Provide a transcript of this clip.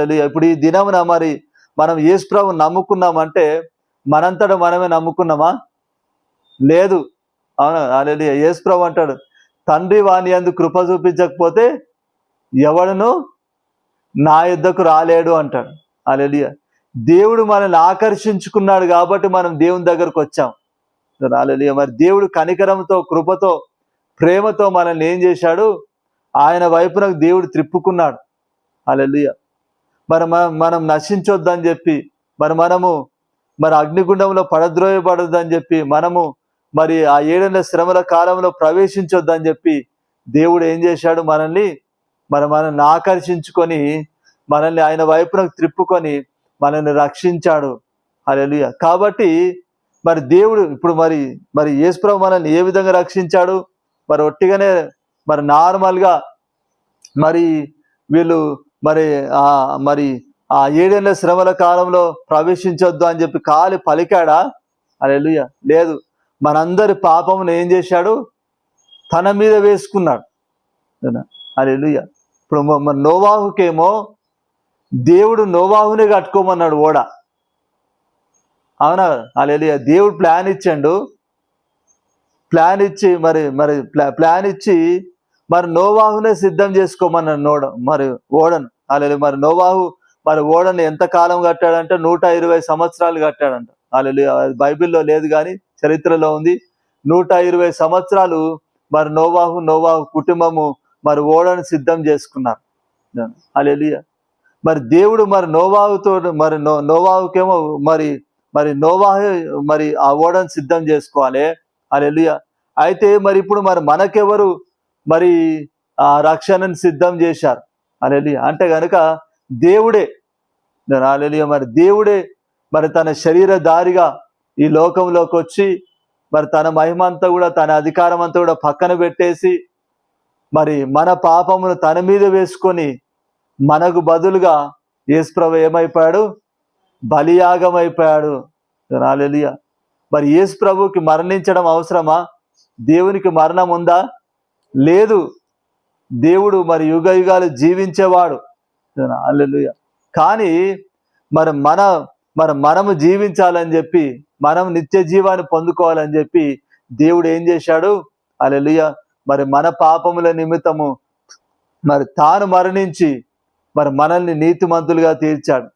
ఇప్పుడు ఈ దినమున మరి మనం యేసు నమ్ముకున్నామంటే మనంతట మనమే నమ్ముకున్నామా? లేదు. అవునా? అలెలు యేసుప్రభు అంటాడు తండ్రి వాణి అందు కృప చూపించకపోతే ఎవడును నా యుద్ధకు రాలేడు అంటాడు. హల్లెలూయా. దేవుడు మనల్ని ఆకర్షించుకున్నాడు కాబట్టి మనం దేవుని దగ్గరకు వచ్చాం. హల్లెలూయా. మరి దేవుడు కనికరంతో కృపతో ప్రేమతో మనల్ని ఏం చేశాడు? ఆయన వైపునకు దేవుడు త్రిప్పుకున్నాడు. హల్లెలూయా. మరి మనం మనం నశించొద్దని చెప్పి మరి మనము మరి అగ్నిగుండంలో పడద్రోయబడొద్దని చెప్పి మనము మరి ఆ ఏడేళ్ళ శ్రమల కాలంలో ప్రవేశించొద్దని చెప్పి దేవుడు ఏం చేశాడు మనల్ని మరి మనల్ని ఆకర్షించుకొని మనల్ని ఆయన వైపునకు త్రిప్పుకొని మనల్ని రక్షించాడు. హల్లెలూయా. కాబట్టి మరి దేవుడు ఇప్పుడు మరి మరి యేసుప్రభు మనల్ని ఏ విధంగా రక్షించాడు? మరి ఒట్టిగానే మరి నార్మల్గా మరి వీళ్ళు మరి ఆ మరి ఆ ఏడేళ్ళ శ్రమల కాలంలో ప్రవేశించొద్దు అని చెప్పి కాలి పలికాడా? అలెలుయ లేదు. మనందరి పాపమును ఏం చేశాడు? తన మీద వేసుకున్నాడు. అలెలుయ ఇప్పుడు మన నోవాహుకేమో దేవుడు నోవాహునే కట్టుకోమన్నాడు ఓడ. అవునా? అలెలుయ దేవుడు ప్లాన్ ఇచ్చాడు. ప్లాన్ ఇచ్చి మరి మరి ప్లా- ప్లాన్ ఇచ్చి మరి నోవాహునే సిద్ధం చేసుకోమన్నాడు నోడ మరి ఓడను. అలా మరి నోవాహు మరి ఓడను ఎంత కాలం కట్టాడంటే నూట ఇరవై సంవత్సరాలు కట్టాడంట. అలా బైబిల్లో లేదు కానీ చరిత్రలో ఉంది. నూట ఇరవై సంవత్సరాలు మరి నోవాహు నోవాహు కుటుంబము మరి ఓడను సిద్ధం చేసుకున్నారు. అలెలుయ మరి దేవుడు మరి నోవాహుతో మరి నో నోవాహుకేమో మరి మరి నోవాహు మరి ఆ ఓడను సిద్ధం చేసుకోవాలి. అలెలుయ అయితే మరి ఇప్పుడు మరి మనకెవరు మరి ఆ రక్షణను సిద్ధం చేశారు. అలెలియ అంటే కనుక దేవుడే అలెలుయ మరి దేవుడే మరి తన శరీర దారిగా ఈ లోకంలోకి వచ్చి మరి తన మహిమ అంతా కూడా తన అధికారం అంతా కూడా పక్కన పెట్టేసి మరి మన పాపమును తన మీద వేసుకొని మనకు బదులుగా యేసుప్రభు ఏమైపోయాడు? బలియాగం అయిపోయాడు రాలేలియ మరి యేసు ప్రభుకి మరణించడం అవసరమా? దేవునికి మరణం ఉందా? లేదు. దేవుడు మరి యుగ యుగాలు జీవించేవాడు. అల్లెలుయ కానీ మరి మన మరి మనము జీవించాలని చెప్పి మనం నిత్య జీవాన్ని పొందుకోవాలని చెప్పి దేవుడు ఏం చేశాడు? అల్లెలుయ మరి మన పాపముల నిమిత్తము మరి తాను మరణించి మరి మనల్ని నీతిమంతులుగా తీర్చాడు.